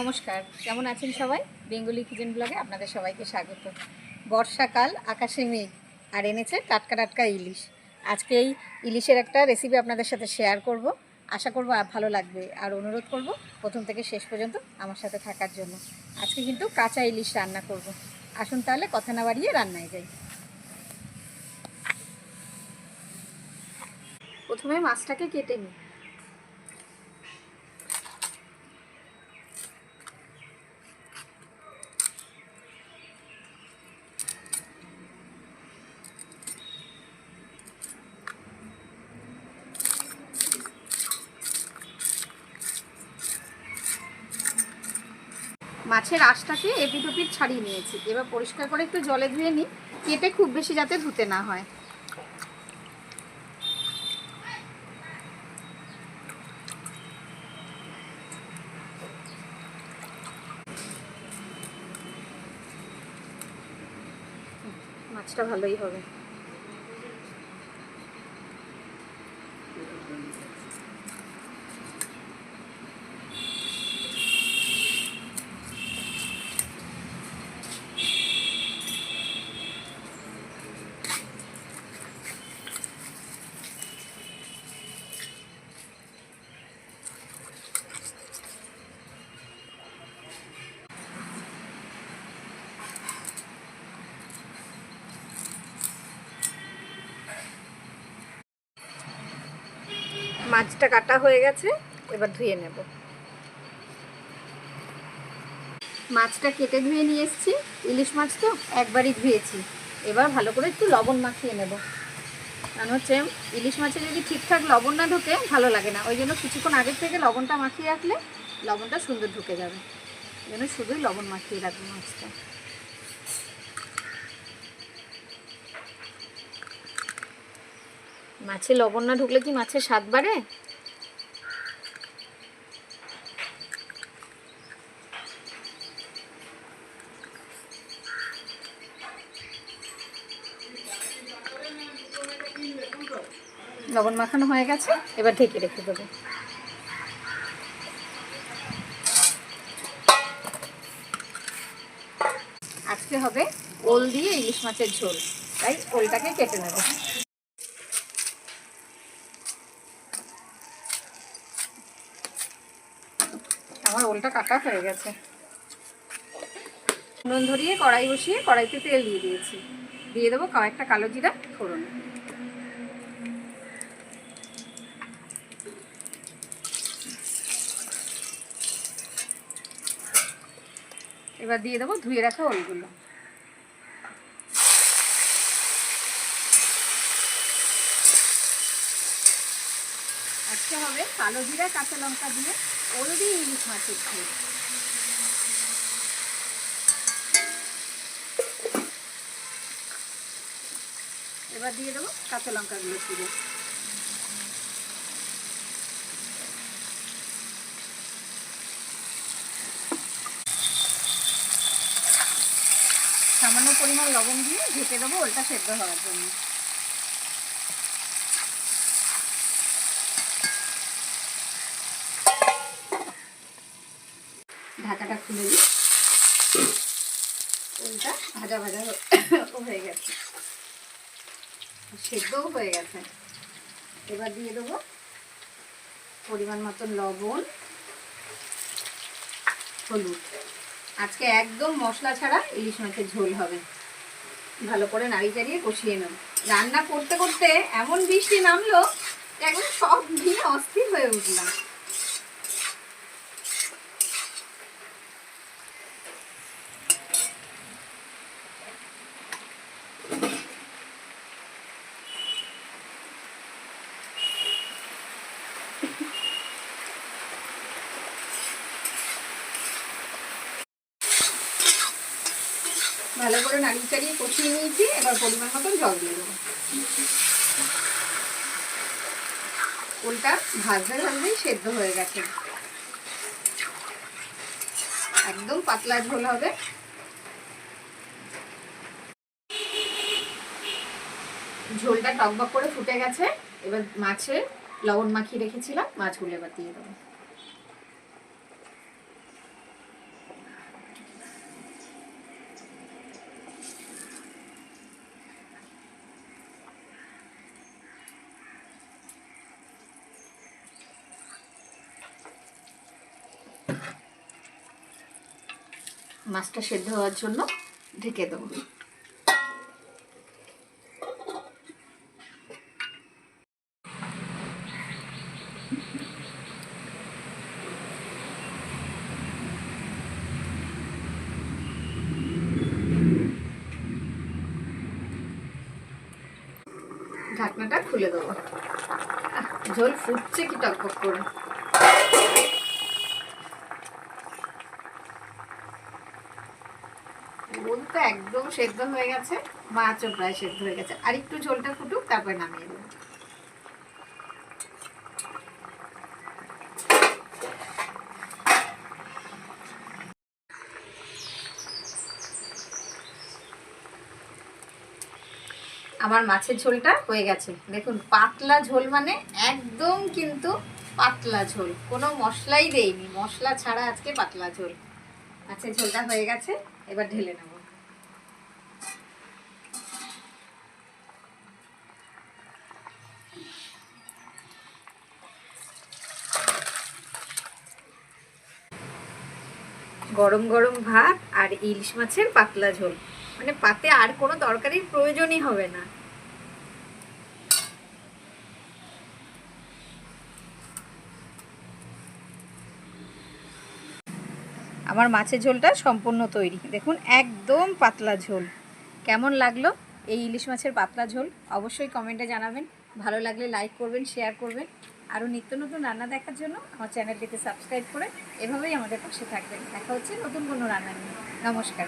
নমস্কার। কেমন আছেন সবাই? বেঙ্গলি কিচেন ব্লগে আপনাদের সবাইকে স্বাগত। বর্ষাকাল, আকাশে মেঘ, আর এনেছে টাটকা টাটকা ইলিশ। আজকে এই ইলিশের একটা রেসিপি আপনাদের সাথে শেয়ার করব। আশা করব ভালো লাগবে। আর অনুরোধ করব প্রথম থেকে শেষ পর্যন্ত আমার সাথে থাকার জন্য। আজকে কিন্তু কাঁচা ইলিশ রান্না করব। আসুন তাহলে কথা না বাড়িয়ে রান্নায় যাই। প্রথমে মাছটাকে কেটে নিই। মাছের আশটাকে এপিট ওপিট ছাড়িয়ে নিয়েছি। এবার পরিষ্কার করে একটু জলে ধুয়ে নিই, কেটে খুব বেশি যাতে ধুতে না হয়। মাছটা ভালোই হবে। মাছটা কাটা হয়ে গেছে, এবার ধুয়ে নেব। মাছটা কেটে ধুয়ে নিয়ে এসেছি, ইলিশ মাছ তো একবারই ধুয়েছি। এবার ভালো করে একটু লবণ মাখিয়ে নেব। কারণ হচ্ছে, ইলিশ মাছে যদি ঠিকঠাক লবণ না ঢোকে, ভালো লাগে না। ওই জন্য কিছুক্ষণ আগের থেকে লবণটা মাখিয়ে রাখলে লবণটা সুন্দর ঢুকে যাবে। জন্য শুধুই লবণ মাখিয়ে রাখব মাছটা। মাছে লবণ না ঢুকলে কি মাছের স্বাদ বাড়ে? লবণ মাখানো হয়ে গেছে, এবার ঢেকে রেখে দেবো। আজকে হবে ওল দিয়ে ইলিশ মাছের ঝোল, তাই ওলটাকে কেটে নেব। আমার ওলটা কাটা হয়ে গেছে। নুন ধরিয়ে কড়াই বসিয়ে কড়াইতে তেল দিয়ে দিয়েছি। দিয়ে দেবো কয়েকটা কালো জিরা ফোড়ন। এবার দিয়ে দেবো ধুয়ে রাখা ওলগুলো। আজকে হবে কালো জিরা, কাঁচা লঙ্কা দিয়ে দিয়ে ইলিশ মাছের ঝোল। এবার দিয়ে দেবো কাঁচা লঙ্কাগুলো চিড়ে সামান্য পরিমাণ লবণ দিয়ে ঢেকে দেবো ওলটা সেদ্ধ হওয়ার জন্য। ঢাকাটা খুলে দিই। ওলটা ভাজা ভাজা হয়ে গেছে। সেদ্ধও হয়ে গেছে। এবার দিয়ে দেবো পরিমাণ মতন লবণ, হলুদ। আজকে একদম মশলা ছাড়া ইলিশ মাছের ঝোল হবে। ভালো করে নাড়ি চাড়িয়ে কষিয়ে নেব। রান্না করতে করতে এমন বৃষ্টি নামলো একদম সব নিয়ে অস্থির হয়ে উঠলাম। ভালো করে নাড়িয়ে চাড়িয়ে কষিয়ে নিয়েছি, এবার পরিমাণ মতন জল দিয়ে দেবো। ওলটা ভাজতে ভাজতেই সেদ্ধ হয়ে গেছে। একদম পাতলা ঝোল হবে। ঝোলটা টকবক করে ফুটে গেছে। এবার মাছে লবণ মাখিয়ে রেখেছিলাম, মাছগুলো এবার দিয়ে দেবো। মাছটা সেদ্ধ হওয়ার জন্য ঢেকে দেবো। ঢাকনাটা খুলে দেবো। ঝোল ফুটছে কি টকবক করে? তো একদম সেদ্ধ হয়ে গেছে, মাছও প্রায় সেদ্ধ হয়ে গেছে। আর একটু ঝোলটা ফুটুক, তারপরে নামিয়ে দেবো। আমার মাছের ঝোলটা হয়ে গেছে। দেখুন, পাতলা ঝোল মানে একদম কিন্তু পাতলা ঝোল। কোনো মশলাই দেইনি। মশলা ছাড়া আজকে পাতলা ঝোল। মাছের ঝোলটা হয়ে গেছে। এবার ঢেলে নেব। গরম গরম ভাত আর ইলিশ মাছের পাতলা ঝোল। মানে পাতে আর কোনো তরকারির প্রয়োজনই হবে না। আমার মাছের ঝোলটা সম্পূর্ণ তৈরি। দেখুন, একদম পাতলা ঝোল। কেমন লাগল এই ইলিশ মাছের পাতলা ঝোল? অবশ্যই কমেন্টে জানাবেন। ভালো লাগলে লাইক করবেন, শেয়ার করবেন। আরও নিত্য নতুন রান্না দেখার জন্য আমার চ্যানেলটিতে সাবস্ক্রাইব করে এভাবেই আমাদের পাশে থাকবেন। দেখা হচ্ছে নতুন কোনো রান্না নিয়ে। নমস্কার।